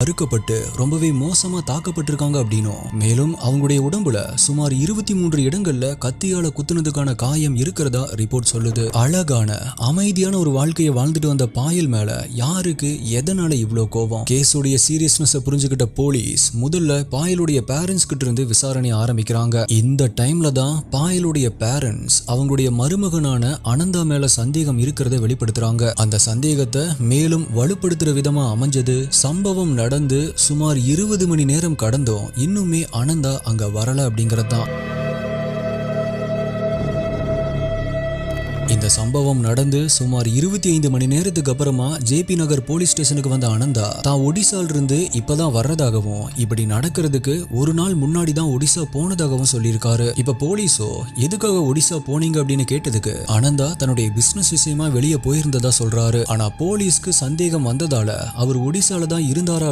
அறுக்கப்பட்டு ரொம்பவே மோசமா தாக்கப்பட்டிருக்காங்க அப்படின்னும் மேலும் அவங்களுடைய உடம்புல சுமார் இருபத்தி மூன்று இடங்கள்ல கத்தியால குத்துனதுக்கான காயம் இருக்கிறதா ரிப்போர்ட் சொல்லுது. அழகான அமைதியான ஒரு வாழ்க்கையை வாழ்ந்துட்டு வந்த பாயல் மேல யாருக்கு எதனால இவ்வளோ கோவம் கேஸுடைய சீரியஸ்னஸ் புரிஞ்சுக்கிட்ட போலீஸ் முதல்ல பாயலுடைய பேரண்ட்ஸ் கிட்ட இருந்து விசாரணை ஆரம்பிக்கிறாங்க. இந்த டைம்ல தான் பாயலுடைய பேரண்ட்ஸ் அவங்களுடைய மருமகனான அனந்தா மேல சந்தேகம் இருக்கிறத வெளிப்படுத்துறாங்க. அந்த சந்தேகத்தை மேலும் வலுப்படுத்துற விதமா அமைஞ்சது சம்பவம் நடந்து சுமார் இருபது மணி நேரம் கடந்தும். இன்னுமே அனந்தா அங்க வரல அப்படிங்கிறது. தான் இந்த சம்பவம் நடந்து சுமார் இருபத்தி ஐந்து மணி நேரத்துக்கு அப்புறமா ஜேபி நகர் போலீஸ் ஸ்டேஷனுக்கு வந்த அனந்தா தான் ஒடிசால இருந்து இப்பதான் வர்றதாகவும் இப்படி நடக்கிறதுக்கு ஒரு நாள் முன்னாடி தான் ஒடிசா போனதாகவும் சொல்லியிருக்காரு. இப்ப போலீஸோ எதுக்காக ஒடிசா போனீங்க அப்படின்னு கேட்டதுக்கு அனந்தா தன்னுடைய பிசினஸ் விஷயமா வெளியே போயிருந்ததா சொல்றாரு. ஆனா போலீஸ்க்கு சந்தேகம் வந்ததால அவர் ஒடிசால தான் இருந்தாரா